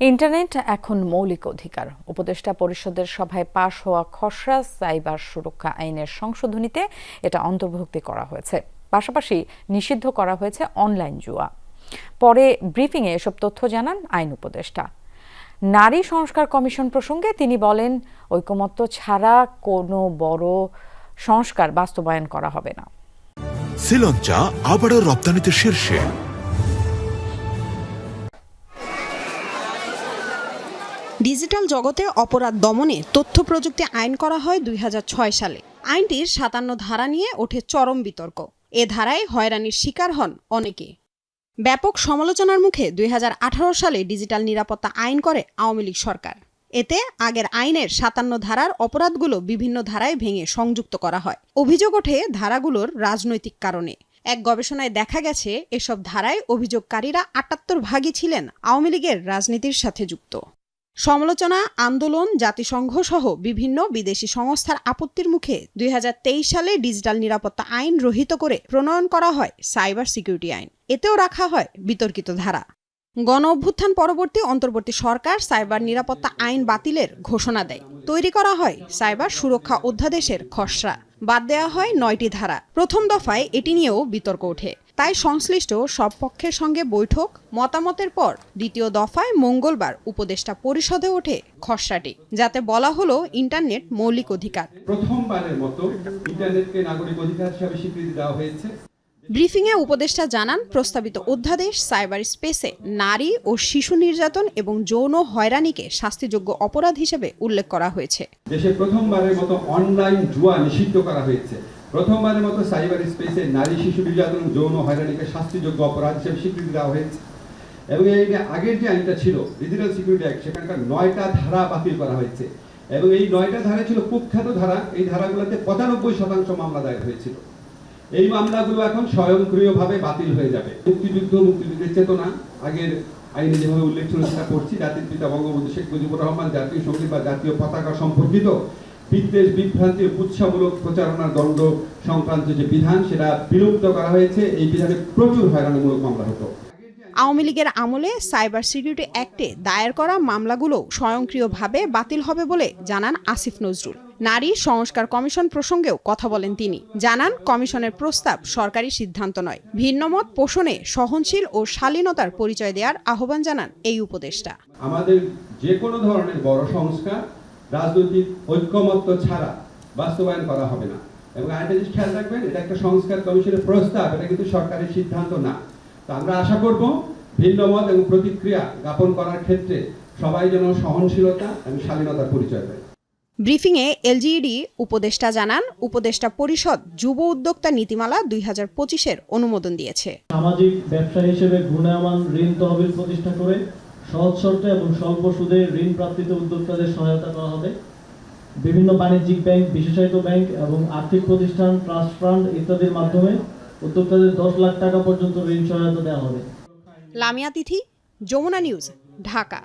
Internet এখন মৌলিক অধিকার। উপদেষ্টা পরিষদের সভায় পাশ হওয়া খসড়া সাইবার সুরক্ষা আইনের সংশোধনীতে এটা অন্তর্ভুক্তি করা হয়েছে। পাশাপাশি নিষিদ্ধ করা হয়েছে অনলাইন জুয়া। পরে ব্রিফিংয়ে এসব তথ্য জানান আইন উপদেষ্টা। নারী সংস্কার কমিশন প্রসঙ্গে তিনি বলেন, ঐকমত্য ছাড়া কোনো বড় সংস্কার বাস্তবায়ন করা হবে না। শ্রীলঞ্চা আবারও রপ্তানিতে শীর্ষে। ডিজিটাল জগতে অপরাধ দমনে তথ্য প্রযুক্তি আইন করা হয় দুই হাজার ছয় সালে। আইনটির সাতান্ন ধারা নিয়ে ওঠে চরম বিতর্ক। এ ধারায় হয়রানির শিকার হন অনেকে। ব্যাপক সমালোচনার মুখে দুই হাজার আঠারো সালে ডিজিটাল নিরাপত্তা আইন করে আওয়ামী লীগ সরকার। এতে আগের আইনের সাতান্ন ধারার অপরাধগুলো বিভিন্ন ধারায় ভেঙে সংযুক্ত করা হয়। অভিযোগ ওঠে ধারাগুলোর রাজনৈতিক কারণে। এক গবেষণায় দেখা গেছে, এসব ধারায় অভিযোগকারীরা আটাত্তর ভাগই ছিলেন আওয়ামী লীগের রাজনীতির সাথে যুক্ত। সমালোচনা, আন্দোলন, জাতিসংঘ সহ বিভিন্ন বিদেশি সংস্থার আপত্তির মুখে দুই হাজার তেইশ সালে ডিজিটাল নিরাপত্তা আইন রহিত করে প্রণয়ন করা হয় সাইবার সিকিউরিটি আইন। এতেও রাখা হয় বিতর্কিত ধারা। গণ অভ্যুত্থান পরবর্তী অন্তর্বর্তী সরকার সাইবার নিরাপত্তা আইন বাতিলের ঘোষণা দেয়। তৈরি করা হয় সাইবার সুরক্ষা অধ্যাদেশের খসড়া। বাদ দেওয়া হয় নয়টি ধারা। প্রথম দফায় এটি নিয়েও বিতর্ক ওঠে। তাই সংশ্লিষ্ট সব পক্ষের সঙ্গে বৈঠক মতামতের পর দ্বিতীয় দফায় মঙ্গলবার উপদেষ্টা পরিষদে ওঠে খসড়াটি যাতে বলা হলো ইন্টারনেট মৌলিক অধিকার। প্রথমবারের মতো ইন্টারনেটকে নাগরিক অধিকার হিসাবে স্বীকৃতি দেওয়া হয়েছে। ব্রিফিংয়ে উপদেষ্টা জানান প্রস্তাবিত অধ্যাদেশ সাইবার স্পেসে নারী ও শিশু নির্যাতন এবং যৌন হয়রানিকে শাস্তিযোগ্য অপরাধ হিসেবে উল্লেখ করা হয়েছে। দেশে প্রথমবারের মতো অনলাইন জুয়া নিষিদ্ধ করা হয়েছে। প্রথমবারের মতো সাইবার স্পেসে নারী শিশু নির্যাতন, যৌন হয়রানিকে শাস্তিযোগ্য অপরাধ হিসেবে স্বীকৃতি দেওয়া হয়েছে। এবং এই আগের যে আইনটা ছিল ডিজিটাল সিকিউরিটি অ্যাক্ট সেখানকার নয়টা ধারা বাতিল করা হয়েছে। এবং এই নয়টা ধারা ছিল কুখ্যাত ধারা। এই ধারাগুলোতে পঁচানব্বই শতাংশ মামলা দায়ের হয়েছিল। এই মামলাগুলো এখন স্বয়ংক্রিয়ভাবে বাতিল হয়ে যাবে। মুক্তিযুদ্ধ, মুক্তিযুদ্ধের চেতনা, আগের আইনে যেভাবে উল্লেখ ছিল সেটা করছি জাতির পিতা বঙ্গবন্ধু শেখ মুজিবুর রহমান, জাতীয় সংগীত বা জাতীয় পতাকা সম্পর্কিত বিদ্বেষ বিভ্রান্তি উৎসাহমূলক প্রচারণার দণ্ড সংক্রান্ত যে বিধান সেটা বিলুপ্ত করা হয়েছে। এই বিধানে প্রচুর হয়রানিমূলক মামলা হতো। আওয়ামী লীগের আমলে সাইবার সিকিউরিটি অ্যাক্টে দায়ের করা মামলাগুলো স্বয়ংক্রিয়ভাবে বাতিল হবে বলে জানান আসিফ নজরুল। নারী সংস্কার কমিশন প্রসঙ্গেও কথা বলেন তিনি। জানান কমিশনের প্রস্তাব সরকারি সিদ্ধান্ত নয়। ভিন্নমত পোষণে সহনশীল ও শালীনতার পরিচয় দেওয়ার আহ্বান জানান এই উপদেষ্টা। আমাদের যে কোনো ধরনের বড় সংস্কার রাজনৈতিক ঐক্যমত্য ছাড়া বাস্তবায়ন করা হবে না। এবং আরেকটা জিনিস খেয়াল রাখবেন এটা একটা সংস্কার কমিশনের প্রস্তাব এটা কিন্তু সরকারের সিদ্ধান্ত না। তো আমরা আশা করব ভিন্নমত এবং প্রতিক্রিয়া জ্ঞাপন করার ক্ষেত্রে সবাই যেন সহনশীলতা এবং শালীনতার পরিচয় দেয় ব্রিফিংয়ে এলজিইডি উপদেষ্টা জানান উপদেষ্টা পরিষদ যুব উদ্যোক্তা নীতিমালা দুই হাজার পঁচিশের অনুমোদন দিয়েছে। সামাজিক ব্যবসা হিসেবে ঘূর্ণায়মান ঋণ তহবিল প্রতিষ্ঠা করে সহজ শর্তে এবং স্বল্প সুদে ঋণ প্রাপ্তিতে উদ্যোক্তাদের সহায়তা করা হবে। বিভিন্ন বাণিজ্যিক ব্যাংক, বিশেষায়িত ব্যাংক এবং আর্থিক প্রতিষ্ঠান, ট্রাস্ট ফান্ড ইত্যাদির মাধ্যমে উদ্যোক্তাদের দশ লাখ টাকা পর্যন্ত ঋণ সহায়তা দেওয়া হবে। লামিয়া তিথি, যমুনা নিউজ, ঢাকা।